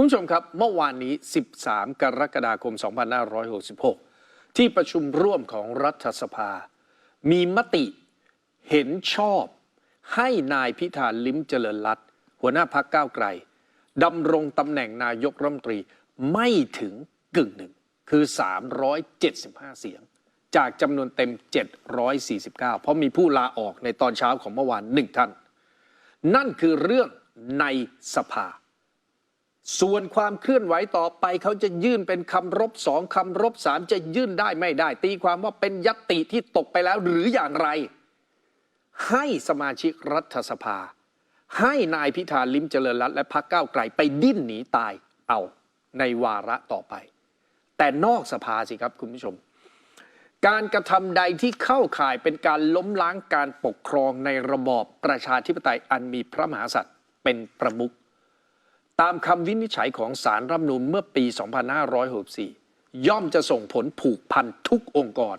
คุณผู้ชมครับ เมื่อวานนี้ 13 กรกฎาคม 2566 ที่ประชุมร่วมของรัฐสภา มีมติเห็นชอบให้นายพิธาลิ้มเจริญรัตหัวหน้าพักก้าวไกลดำรงตำแหน่งนายกรัฐมนตรีไม่ถึงกึ่งหนึ่ง คือ 375 เสียง จากจำนวนเต็ม 749 เพราะมีผู้ลาออกในตอนเช้าของเมื่อวานหนึ่งท่าน นั่นคือเรื่องในสภา ส่วนความเคลื่อนไหวต่อไปเขาจะยื่นเป็นคำรบสองคำรบสามจะยื่นได้ไม่ได้ ตีความว่าเป็นยัตติที่ตกไปแล้วหรืออย่างไร ให้สมาชิกรัฐสภา ให้นายพิธาลิมเจริญรัตน์และพรรคก้าวไกลไปดิ้นหนีตายเอาในวาระต่อไป แต่นอกสภาสิครับคุณผู้ชม การกระทำใดที่เข้าข่ายเป็นการล้มล้างการปกครองในระบอบประชาธิปไตยอันมีพระมหากษัตริย์เป็นประมุข ตามคำวินิจฉัยของสารรัฐมนูญเมื่อปี 2564 ย่อมจะส่งผลผูกพันทุกองค์กร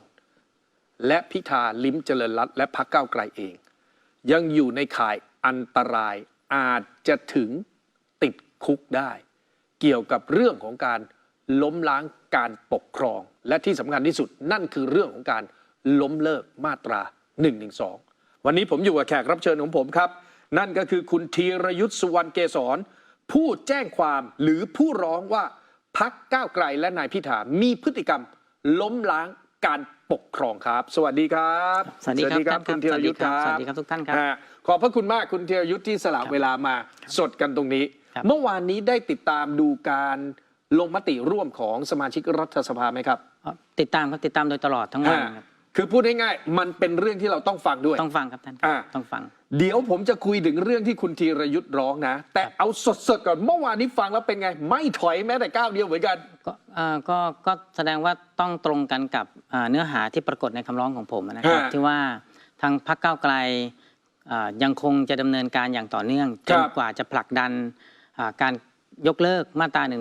และพิธาลิ้มเจริญรัตและพรรคก้าวไกลเอง ยังอยู่ในข่ายอันตรายอาจจะถึงติดคุกได้ เกี่ยวกับเรื่องของการล้มล้างการปกครอง และที่สำคัญที่สุดนั่นคือเรื่องของการล้มเลิกมาตรา112วันนี้ผมอยู่กับแขกรับเชิญของผมครับ นั่นก็คือคุณธีรยุทธ์สุวรรณเกษร ผู้แจ้งความหรือผู้ร้องว่าพักก้าวไกลและนายพิธา มีพฤติกรรมล้มล้างการปกครองครับ สวัสดีครับ สวัสดีครับ คุณธีรยุทธ์ครับสวัสดีครับทุกท่านครับฮะขอบพระคุณมากคุณธีรยุทธ์ที่สละครับเวลามาสดกันตรงนี้ครับเมื่อวานนี้ได้ติดตามดูการลงมติร่วมของสมาชิกรัฐสภาไหมครับ ติดตามครับติดตามโดยตลอดทั้งวันฮะครับ คือพูดง่ายๆมันเป็นเรื่องที่เราต้องฟังด้วย ต้องฟังครับท่านอ่า ต้องฟัง เดี๋ยวผมจะคุยถึงเรื่องที่คุณธีรยุทธ์ร้องนะ แต่เอาสดๆก่อนเมื่อวานนี้ฟังแล้วเป็นไง ไม่ถอยแม้แต่ก้าวเดียวเหมือนกัน ก็เอ่อก็ก็แสดงว่าต้องตรงกันกับอ่าเนื้อหาที่ปรากฏในคำร้องของผมนะครับฮะที่ว่าทางพรรคก้าวไกลอ่ายังคงจะดำเนินการอย่างต่อเนื่องคจรันบกว่าจะผลักดันอ่าการยกเลิกมาตรา1นึ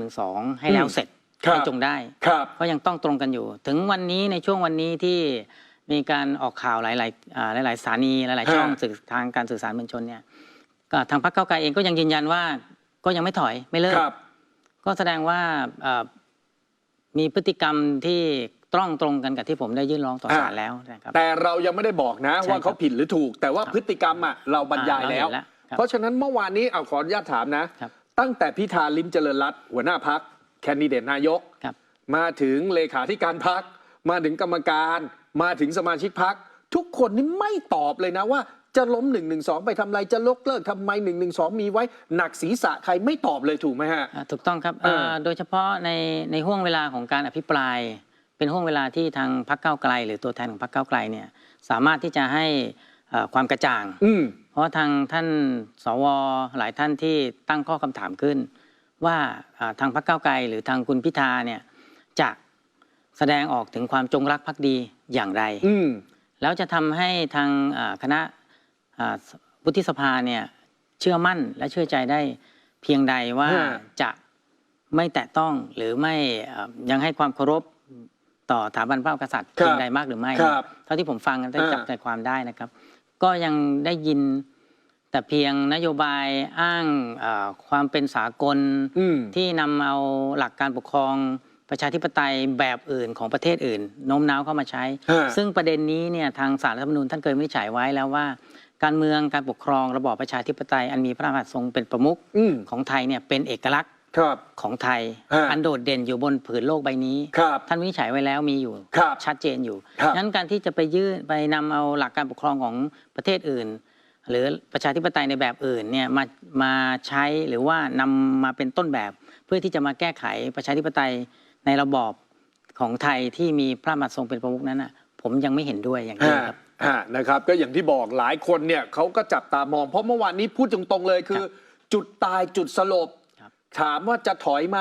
ให้แล้วเสร็จครับ ให้จงได้ครับก็ยังต้องตรงกันอยู่ ถึงวันนี้ในช่วงวันนี้ที่มีการออกข่าวหลายๆอ่าหลาย ๆ สถานีหลาย ๆ ช่องฮะสื่อทางการสื่อสารมวลชนเนี่ยก็ทางพรรคเก้าวไกลเองก็ยังยืนยันว่าก็ยังไม่ถอยไม่เลิกครับก็แสดงว่าเอ่อมีพฤติกรรมที่ต้องตรงกันกับที่ผมได้ยื่นร้องต่ออ่าศาลแล้วนะครับแต่เรายังไม่ได้บอกนะใช่ว่าเขาครับผิดหรือถูก แต่ว่าครับพฤติกรรมอะเราบรรยายอ่าแล้วเราเห็นแล้วครับเพราะฉะนั้นเมื่อวานนี้เอาขออนุญาตถามนะครับตั้งแต่พิธาลิมเจริญรัตน์หัวหน้าพัก แคนดิเดตนายก ครับ มาถึงเลขาธิการพัก มาถึงกรรมการ มาถึงสมาชิกพัก ทุกคนนี่ไม่ตอบเลยนะว่าจะล้ม1นึไปทำอะไรจะลกเลิกทำไม1นึมีไว้หนักศีรษะใครไม่ตอบเลยถูกไหมฮะ อ่าถูกต้องครับเออเอ่อโดยเฉพาะในในห่วงเวลาของการอภิปราย เป็นห่วงเวลาที่ทางพรรคก้าวไกล หรือตัวแทนของพรรคก้าวไกลเนี่ยสามารถที่จะให้เอ่อความกระจ่าง อืม เพราะว่าทางท่านสวหลายท่านที่ตั้งข้อคำถามขึ้น ว่าอ่าทางพรรคก้าวไกลหรือทางคุณพิธาเนี่ยจะแสดงออกถึงความจงรักภักดีอย่างไรอืมแล้วจะทำให้ทางอ่าคณะอ่าวุฒิสภาเนี่ยเชื่อมั่นและเชื่อใจได้เพียงใดว่าฮะจะไม่แตะต้องหรือไม่เอ่อยังให้ความเคารพต่อสถาบันพระมหากษัตริย์ครับเพียงใดมากหรือไม่ครับเท่าที่ผมฟังได้อ่าจับใจความได้นะครับ ก็ยังได้ยิน แต่เพียงนโยบายอ้างเอ่อความเป็นสากลอืมที่นำเอาหลักการปกครองประชาธิปไตยแบบอื่นของประเทศอื่นโน้มน้าวเข้ามาใช้ฮะซึ่งประเด็นนี้เนี่ยทางสารรัฐธรรมนูญท่านเคยวินิจฉัยไว้แล้วว่า การเมืองการปกครองระบอบประชาธิปไตย อันมีพระมหากษัตริย์ทรงเป็นประมุขอืมของไทยเนี่ยเป็นเอกลักษณ์ครับของไทยฮะอันโดดเด่นอยู่บนผืนโลกใบนี้ครับท่านวินิจฉัยไว้แล้วมีอยู่ครับชัดเจนอยู่ครับนั้นการที่จะไปยื่นไปนำเอาหลักการปกครองของประเทศอื่น หรือประชาธิปไตยในแบบอื่นเนี่ยมามาใช้หรือว่านำมาเป็นต้นแบบเพื่อที่จะมาแก้ไขประชาธิปไตยในระบอบของไทยที่มีพระมหากษัตริย์ทรงเป็นประมุขนั้นน่ะผมยังไม่เห็นด้วยอย่างยิ่งฮะครับฮะนะครับก็อย่างที่บอกหลายคนเนี่ยเขาก็จับตามอง เพราะเมื่อวานนี้พูดตรงๆเลยคือครับจุดตายจุดสลบครับถามว่าจะถอยไหม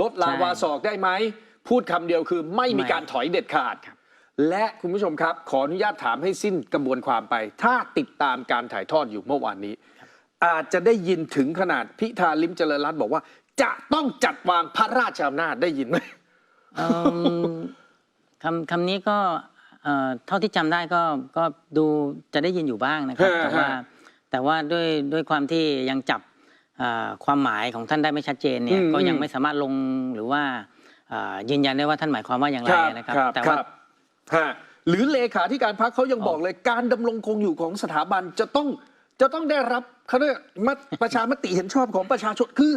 ลดลาวาใช่ศอกได้ไหม พูดคำเดียวคือไม่มีไม่การถอยเด็ดขาดครับ และคุณผู้ชมครับ ขออนุญาตถามให้สิ้นกระบวนความไป ถ้าติดตามการถ่ายทอดอยู่เมื่อวานนี้ อาจจะได้ยินถึงขนาดพิธาลิมเจริญรัตน์บอกว่า จะต้องจัดวางพระราชอำนาจได้ยินไหมเอิ่มคำคำนี้ก็เอ่อเท่าที่จำได้ก็ก็ดูจะได้ยินอยู่บ้างนะครับฮะแต่ว่าฮะแต่ว่าด้วยด้วยความที่ยังจับอ่าความหมายของท่านได้ไม่ชัดเจนเนี่อืยมก็ยังอืมไม่สามารถลงหรือว่าอ่ายืนยันได้ว่าท่านหมายความว่าอย่างไรนะครับแต่คว่ารับฮะ หรือเลขาธิการพักเขายังอ๋อบอกเลยการดำรงคงอยู่ของสถาบันจะต้องจะต้องได้รับเขาเรียกมติประชามติเห็นชอบของประชาชนคือ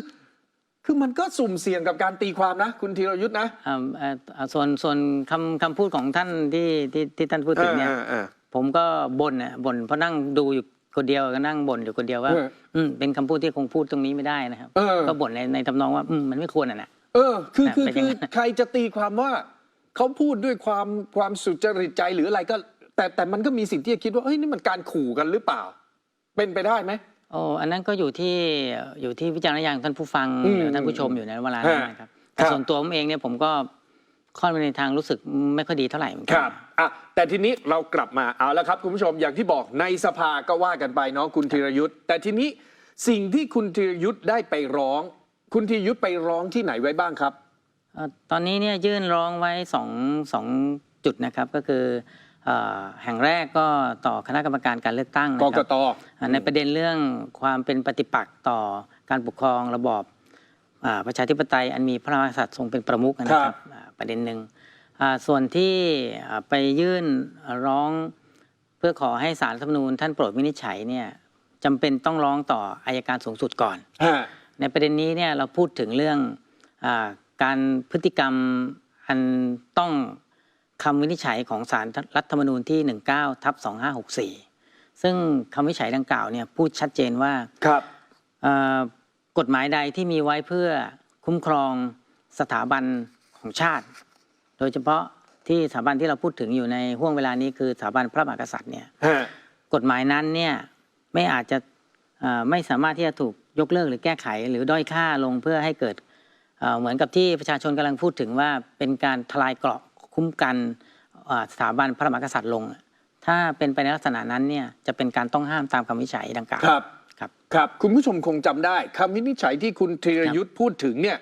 คือมันก็สุ่มเสี่ยงกับการตีความนะ คุณธีรยุทธ์นะอ่าเอ่ออ่าส่วนส่วนคำคำพูดของท่านที่ที่ที่ท่านพูดถึงเนี่ยอ่าอ่าผมก็บ่นน่ะบ่นเพราะนั่งดูอยู่คนเดียวก็นั่งบ่นอยู่คนเดียวว่าเอออืมเป็นคำพูดที่คงพูดตรงนี้ไม่ได้นะครับเออก็บ่นในในทำนองว่า อืมมันไม่ควรอะนะเออ คือนะคือเป็นอคืย่างอนั้นใครจะตีความว่า เขาพูดด้วยความความสุจริตใจหรืออะไรก็ แต่แต่มันก็มีสิ่งที่จะคิดว่าเอ้ยนี่มันการขู่กันหรือเปล่า เป็นไปได้ไหมโอ้อันนั้นก็อยู่ที่อยู่ที่วิจารณญาณของท่านผู้ฟังอืมหรือท่านผู้ชมอยู่ในเวลานั้นฮะนะครับคแต่รับส่วนตัวผมเองเนี่ยผมก็ค่อนไปในทางรู้สึกไม่ค่อยดีเท่าไหร่เหมือนคกัรับอะแต่ทีนี้เรากลับมาเอาแล้วครับ คุณผู้ชมอย่างที่บอกในสภาก็ว่ากันไปเนาะคุณธีรยุทธ์แต่ทีนี้สิ่งที่คุณธีรยุทธ์ได้ไปร้อง คุณธีรยุทธ์ไปร้องที่ไหนไว้บ้างครับเอ่อ ตอนนี้เนี่ยยื่นร้องไว้สองสองจุดนะครับก็คือเอ่อแห่งแรกก็ต่อคณะกรรมการการเลือกตั้งนะกคกรับตอ่าในประเด็นเรื่องความเป็นปฏิปักษ์ต่อการปกครองระบอบอ่าประชาธิปไตยอันมีพระมหากษัตริย์ทรงเป็นประมุขนะคครัรับบอ่าประเด็นหนึ่งอ่าส่วนที่อ่าไปยื่นร้องเพื่อขอให้ศาลรัฐธรรมนูญท่านโปรดวินิจฉัยเนี่ยจำเป็นต้องร้องต่ออายการสูงสุดก่อนฮะในประเด็นนี้เนี่ยเราพูดถึงเรื่องอา การพฤติกรรมอันต้องคำวินิจฉัยของศาลรัฐธรรมนูญที่ 19ทับ2564 ซึ่งคำวินิจฉัยดังกล่าวเนี่ยพูดชัดเจนว่าครับเอ่อกฎหมายใดที่มีไว้เพื่อคุ้มครองสถาบันของชาติ โดยเฉพาะที่สถาบันที่เราพูดถึงอยู่ในห่วงเวลานี้คือสถาบันพระมหากษัตริย์เนี่ยฮะกฎหมายนั้นเนี่ยไม่อาจจะเอ่อไม่สามารถที่จะถูกยกเลิกหรือแก้ไข หรือด้อยค่าลงเพื่อให้เกิด เอ่อเหมือนกับที่ประชาชนกำลังพูดถึงว่าเป็นการทลายเกราะคุ้มกันเอ่อสถาบันพระมหากษัตริย์ลง ถ้าเป็นไปในลักษณะนั้นเนี่ยจะเป็นการต้องห้ามตามคำวินิจฉัยดังกล่าวครับครับครับคุณผู้ชมคงจำได้คำวินิจฉัยที่คุณธีรยุทธ์พูดถึงเนี่ย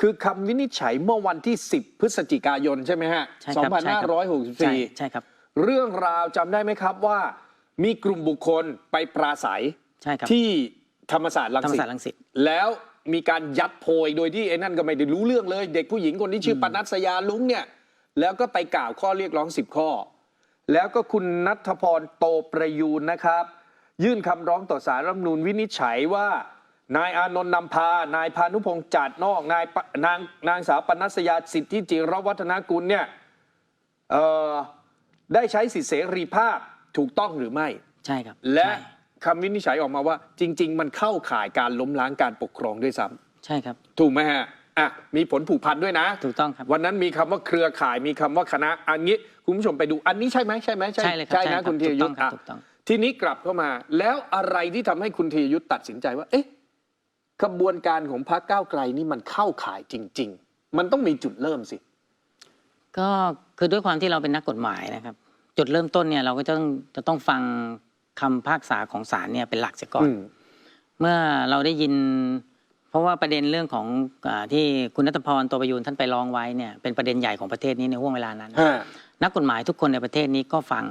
คือคำวินิจฉัยเมื่อวันที่ 10 พฤศจิกายนใช่ไหมฮะใช่ครับใช่ครับใช่2564 ใช่ครับ เรื่องราวจำได้ไหมครับว่ามีกลุ่มบุคคลไปปราศัยใช่ครับที่ธรรมศาสตร์รังธรรมสิตศาสตร์รังสิตแล้ว มีการยัดโพยโดยที่ไอ้นั่นก็ไม่ได้รู้เรื่องเลย เด็กผู้หญิงคนที่ชื่อปนัสยาลุงเนี่ย แล้วก็ไปกล่าวข้อเรียกร้อง 10 ข้อ แล้วก็คุณนัทพรโตประยูนนะครับ ยื่นคำร้องต่อสารรัฐธรรมนูญวินิจฉัยว่า นายอานนท์นำพา นายพานุพงษ์จัดนอกนายปนางนางสาวปนัสยาสิทธิจิรวัฒนกุลเนี่ยเอ่อได้ใช้สิทธิเสรีภาพถูกต้องหรือไม่ ใช่ครับและใช่ คำวินิจฉัยออกมาว่า จริง ๆ มันเข้าข่ายการล้มล้างการปกครองด้วยซ้ำใช่ครับ ถูกไหมฮะอะมีผลผูกพันด้วยนะ ถูกต้องครับ วันนั้นมีคำว่าเครือข่ายมีคำว่าคณะอันนี้คุณผู้ชมไปดูอันนี้ใช่ไหมใช่ไหมใช่เลยครับใช่ใช่ครันะบคุณธีรยุทธ์ถูกต้องครับอะถูกต้อง ทีนี้กลับเข้ามา แล้วอะไรที่ทำให้คุณธีรยุทธ์ตัดสินใจว่า เอ๊ะกระบวนการของพรรคก้าวไกลนี่มันเข้าข่ายจริง ๆ มันต้องมีจุดเริ่มสิ ก็คือด้วยความที่เราเป็นนักกฎหมายนะครับ จุดเริ่มต้นเนี่ยเราก็จะต้องจะต้องฟัง คำพิพากษาของศาลเนี่ยเป็นหลักเสียก่อนอืมเมื่อเราได้ยิน เพราะว่าประเด็นเรื่องของอาที่คุณนัทพรตัวประยูนท่านไปร้องไว้เนี่ยเป็นประเด็นใหญ่ของประเทศนี้ในห่วงเวลานั้นฮะนักกฎหมายทุกคนในประเทศนี้ก็ฟัง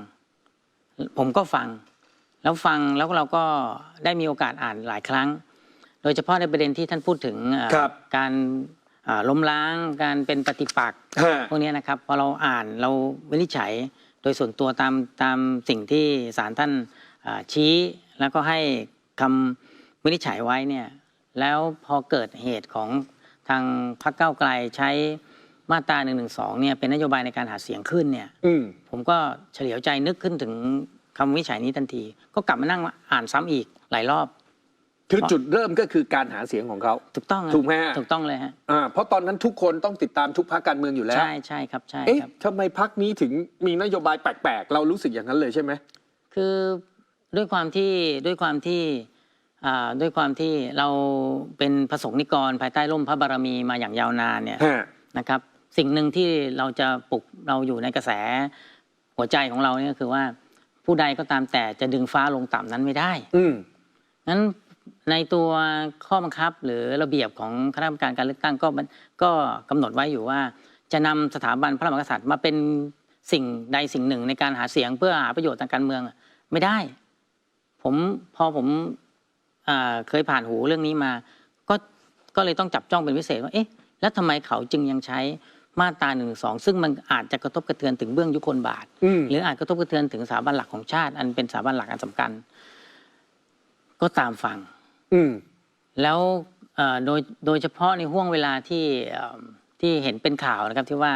ผมก็ฟัง แล้วฟังแล้วเราก็ได้มีโอกาสอ่านหลายครั้ง โดยเฉพาะในประเด็นที่ท่านพูดถึงอ่าครับการอ่าล้มล้างการเป็นปฏิปักษ์ฮะพวกเนี้ยนะครับพอเราอ่านเราวินิจฉัยโดยส่วนตัวตามตามสิ่งที่ศาลท่านอ่า ชี้แล้วก็ให้คำวินิจฉัยไว้เนี่ยแล้วพอเกิดเหตุของทางพรรคเก้าวไกลใช้มาตรา1นึเนี่ยเป็นนโยบายในการหาเสียงขึ้นเนี่ยอืมผมก็เฉลียวใจนึกขึ้นถึงคำวินิจฉัยนี้ทันที ก็กลับมานั่งอ่านซ้ำอีกหลายรอบ คือจุดเริ่มก็คือการหาเสียงของเขาถูกต้องฮะถูกไหมฮะถูกต้องเลยฮะอ่าเพราะตอนนั้นทุกคนต้องติดตามทุกพรรคการเมืองอยู่แล้ว ใช่ใช่ครับใช่เอ๊ะครับทำไมพักนี้ถึงมีนโยบายแปลกๆ เรารู้สึกอย่างนั้นเลยใช่ไหมคือ ด้วยความที่ด้วยความที่อ่าด้วยความที่เราเป็นพระสงฆ์นิกรภายใต้ร่มพระบารมีมาอย่างยาวนานเนี่ยฮะนะครับ สิ่งหนึ่งที่เราจะปลุกเราอยู่ในกระแสหัวใจของเราเนี่ยก็คือว่าผู้ใดก็ตามแต่จะดึงฟ้าลงต่ำนั้นไม่ได้ อืมนั้นในตัวข้อบังคับหรือระเบียบของคณะกรรมการการเลือกตั้งก็มันก็กำหนดไว้อยู่ว่า จะนำสถาบันพระมหากษัตริย์มาเป็นสิ่งใดสิ่งหนึ่งในการหาเสียงเพื่อหาประโยชน์ทางการเมืองอะไม่ได้ ผมพอผมอ่าเคยผ่านหูเรื่องนี้มา ก็ก็เลยต้องจับจ้องเป็นพิเศษว่าเอ๊ะแล้วทำไมเขาจึงยังใช้มาตราหนึ่งสองซึ่งมันอาจจะกระทบกระเทือนถึงเบื้องยุคนบาทอืมหรืออาจกระทบกระเทือนถึงสถาบันหลักของชาติ อันเป็นสถาบันหลักอันสำคัญ ก็ตามฟัง อืมแล้วเอ่อโดยโดยเฉพาะในห่วงเวลาที่เอิ่มที่เห็นเป็นข่าวนะครับที่ว่า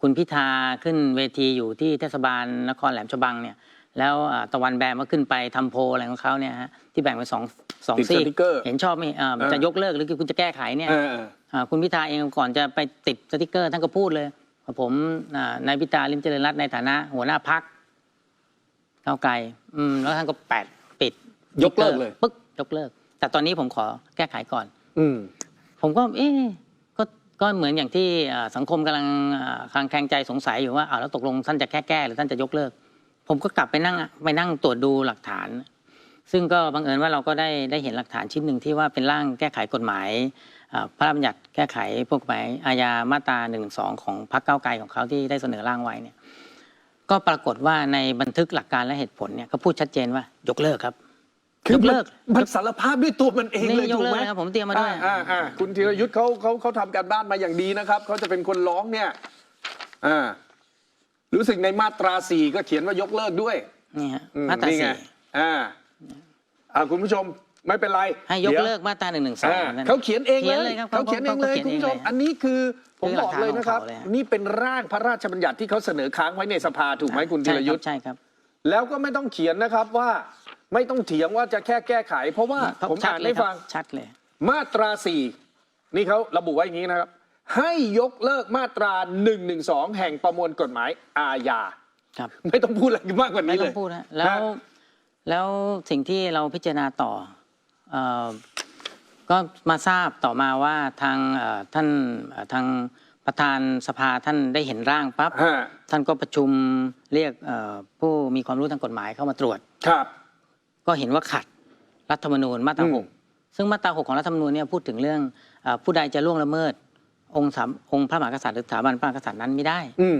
คุณพิธาขึ้นเวทีอยู่ที่เทศบาลนครแหลมฉบังเนี่ย แล้วเอ่อตะวันแบมก็ขึ้นไปทำโพลอะไรของเขาเนี่ยฮะที่แบ่งเป็นสองสองติดซีสติ๊กเกอร์เห็นชอบไหมเอ่อเออจะยกเลิกหรือคุณจะแก้ไขเนี่ยเอออ่าคุณพิธาเองก่อนจะไปติดสติกเกอร์ท่านก็พูดเลยว่าผมอ่านายพิธาลิมเจริญรัตน์ในฐานะ หัวหน้าพักก้าวไกลอืมแล้วท่านก็แปดปิด ยกเลิกเลยปึ๊กยกเลิก แต่ตอนนี้ผมขอแก้ไขก่อน อืมผมก็ เอ๊ะก็ก็เหมือนอย่างที่อ่าสังคมกำลังอ่าคลางแคลงใจสงสัยอยู่ว่าอ้าวแล้วตกลงท่านจะแก้แก้หรือท่านจะยกเลิก ผมก็กลับไปนั่งไปนั่งตรวจดูหลักฐาน ซึ่งก็บังเอิญว่าเราก็ได้ได้เห็นหลักฐานชิ้นหนึ่งที่ว่าเป็นร่างแก้ไขกฎหมายอ่าพระราชบัญญัติแก้ไขพวกกฎหมายอาญามาตรา1นึของพรรคก้าวไกลของเขาที่ได้เสนอร่างไว้เนี่ยก็ปรากฏว่าในบันทึกหลักการและเหตุผลเนี่ยเขาพูดชัดเจนว่ายกเลิกครับคือยกเลิกมันมันสารภาพด้วยตัวมันเองนี่เลยยกถูกเลิกไหมนะครับผมเตรียมมาด้วยอ่าอ่าอ่าคุณธีรยุทธ์เขาเขาเขาทำการบ้านมาอย่างดีนะครับเขาจะเป็นคนร้องเนี่ยอ่า รู้สึกในมาตราสี่ก็เขียนว่ายกเลิกด้วยนี่ฮะอืมาตรานี่ไงสี่อ่าอ่าคุณผู้ชมไม่เป็นไรให้ยกดี๋ว เลิกมาตราหนึ่งหนึ่งสอง อ่าเขาเขียนเองเลยครับเขาเขียนเองเลยคุณผู้ชมอันนี้คือผมคือหลับอกกฐานเลยนะครับของเขาเลยฮะ นี่เป็นร่างพระราชบัญญัติที่เขาเสนอค้างไว้ในสภาถูกไหมคุณธีรยุทธ์ใช่ครับ แล้วก็ไม่ต้องเขียนนะครับว่าไม่ต้องเถียงว่าจะแค่แก้ไข เพราะว่าใช่ครับผมชัดอ่านเลยให้ครับฟังชัดเลย มาตราสี่นี่เขาระบุไว้อย่างนี้นะครับ ให้ยกเลิกมาตรา1นึแห่งประมวลกฎหมายอาญาครับไม่ต้องพูดอะไรมากกว่าไม่นี้ต้เลอย งพูดนะแล้ว แล้วสิ่งที่เราพิจารณาต่อเอ่อก็มาทราบต่อมาว่าทางเอ่อท่านเอ่อทางประธานสภาท่านได้เห็นร่างปั๊บฮะ ท่านก็ประชุมเรียกเอ่อผู้มีความรู้ทางกฎหมายเข้ามาตรวจ ครับ ก็เห็นว่าขัดรัฐธรรมนูญมาตราอืม หกซึ่งมาตราหกของรัฐธรรมนูญเนี่ยพูดถึงเรื่องเออผู้ใดจะล่วงละเมิด องค์สามองค์พระมหากษัตริย์หรือสถาบันพระมหากษัตริย์นั้นไม่ได้ อืม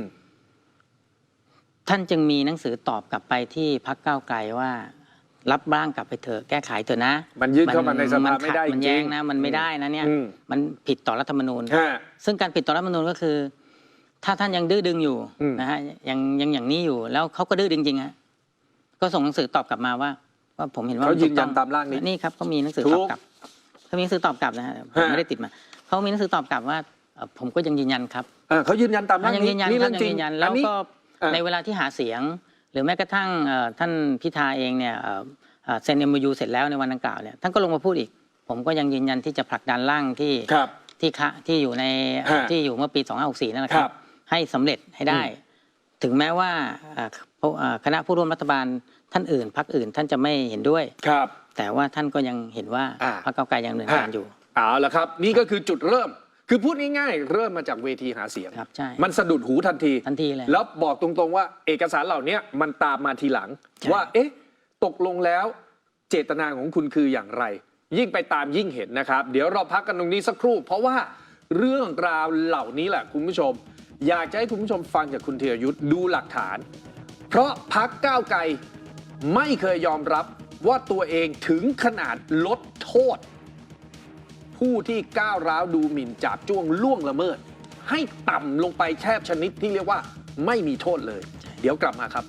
ท่านจึงมีหนังสือตอบกลับไปที่พักก้าวไกลว่า รับร่างกลับไปเถอะแก้ไขเถอะนะมันยื่นเข้ามาในสภาขัไม่ได้มันจริแย้งง นะมันไม่ได้นะเนี่ย อืม มันผิดต่อรัฐธรรมนูญ ฮะ ซึ่งการผิดต่อรัฐธรรมนูญก็คือ ถ้าท่านยังดื้อดึงอยู่อืม นะฮะยังยังอย่างนี้อยู่แล้วเขาก็ดื้อดึงจริงฮะก็ส่งหนังสือตอบกลับมาว่า ว่าผมเห็นว่าเขายืนยันถูกตามร่างนี้ นี่ครับเขามีหนังสือถูตอกบกลับเขามีหนังสือตอบกลับนะฮะผมฮะ ไม่ได้ติดมาเขามีหนังสือตอบกลับว่า เอ่อผมก็ยังยืนยันครับเออเขายืนยันตามร่างยังนี้ยืนยันนี่ครัเรื่บองยังจริงยืนยันอัแล้วนี้ ก็อะ ในเวลาที่หาเสียง หรือแม้กระทั่งเอ่อท่านพิธาเองเนี่ยเอ่อเอ่อเซ็นเอ็มยูเสร็จแล้วในวันดังกล่าวเนี่ยท่านก็ลงมาพูดอีก ผมก็ยังยืนยันที่จะผลักดันร่างที่ครับ ที่คะที่อยู่ในฮะที่อยู่เมื่อปี 2564 นั่นแหละคครัรับบ ให้สำเร็จให้ได้ ถึงแม้ว่าเอ่อพวกเอ่อคณะผู้ร่วมรัฐบาลท่านอื่นพรรคอื่นท่านจะไม่เห็นด้วย ครับ แต่ว่าท่านก็ยังเห็นว่าอ่า พรรคเก้าวไกลยังดำเนินการอยู่ เอาละครับ นี่ก็คือจุดเริ่ม คือพูดง่ายๆ เริ่มมาจากเวทีหาเสียง ครับใช่มันสะดุดหูทันที ทันทีเลยแล้วบอกตรงๆว่าเอกสารเหล่านี้มันตามมาทีหลัง ใช่ ว่า เอ๊ะ ตกลงแล้ว เจตนาของคุณคืออย่างไร ยิ่งไปตามยิ่งเห็นนะครับ เดี๋ยวเราพักกันตรงนี้สักครู่ เพราะว่าเรื่องราวเหล่านี้แหละคุณผู้ชม อยากจะให้คุณผู้ชมฟังจากคุณเทียรยุทธ์ดูหลักฐาน เพราะพักก้าวไกลไม่เคยยอมรับว่าตัวเองถึงขนาดลดโทษ ผู้ที่ก้าวร้าวดูหมิ่นจับจ้วงล่วงละเมิด ให้ต่ำลงไปแทบชนิดที่เรียกว่าไม่มีโทษเลย เดี๋ยวกลับมาครับ